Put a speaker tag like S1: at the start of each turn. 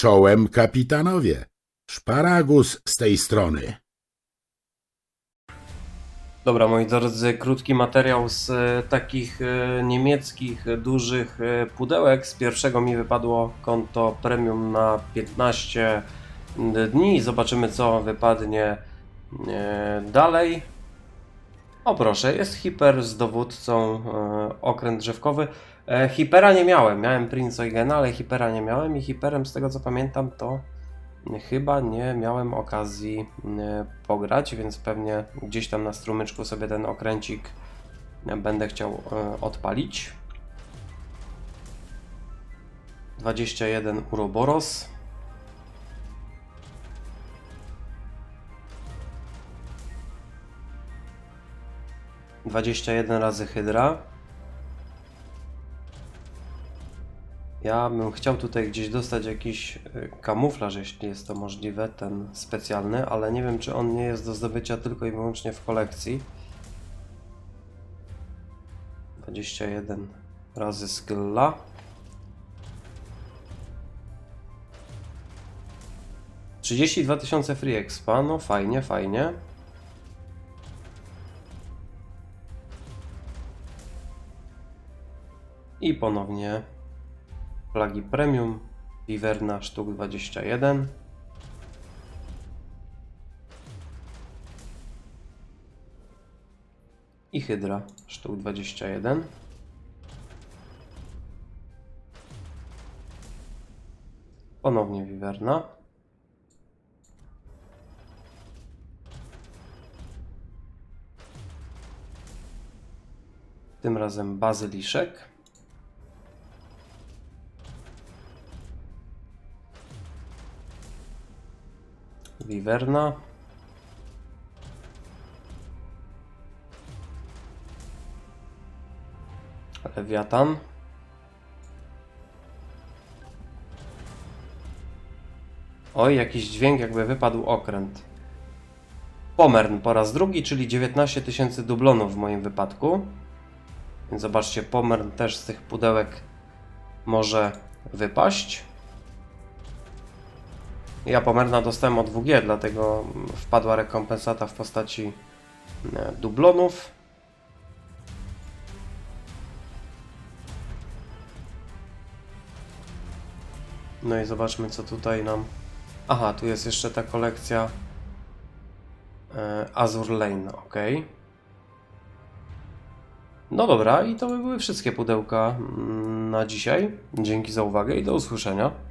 S1: Czołem kapitanowie. Szparagus z tej strony.
S2: Dobra, moi drodzy, krótki materiał z e, takich e, niemieckich e, dużych pudełek. Z pierwszego mi wypadło konto premium na 15 dni. Zobaczymy, co wypadnie dalej. O proszę, jest hiper z dowódcą, e, okręt drzewkowy. E, hipera nie miałem, miałem Prince Eugena, ale hipera nie miałem i hiperem z tego co pamiętam to chyba nie miałem okazji e, pograć, więc pewnie gdzieś tam na strumyczku sobie ten okręcik e, będę chciał e, odpalić. 21 Uroboros. Dwadzieścia jeden razy Hydra. Ja bym chciał tutaj gdzieś dostać jakiś y, kamuflaż, jeśli jest to możliwe, ten specjalny, ale nie wiem, czy on nie jest do zdobycia tylko i wyłącznie w kolekcji. 21 razy Skylla. Trzydzieści dwa tysiące free expa, no fajnie, fajnie. I ponownie flagi premium, Viverna sztuk 21. I Hydra sztuk 21. Ponownie Viverna. Tym razem Bazyliszek. Wiwerna. Lewiatan. Oj, jakiś dźwięk jakby wypadł okręt. Pomern po raz drugi, czyli 19 tysięcy dublonów w moim wypadku. Więc zobaczcie, Pomern też z tych pudełek może wypaść. Ja Pomerna dostałem od WG, dlatego wpadła rekompensata w postaci e, dublonów. No i zobaczmy co tutaj nam... Aha, tu jest jeszcze ta kolekcja e, Azur Lane, ok. No dobra, i to by były wszystkie pudełka mm, na dzisiaj. Dzięki za uwagę i do usłyszenia.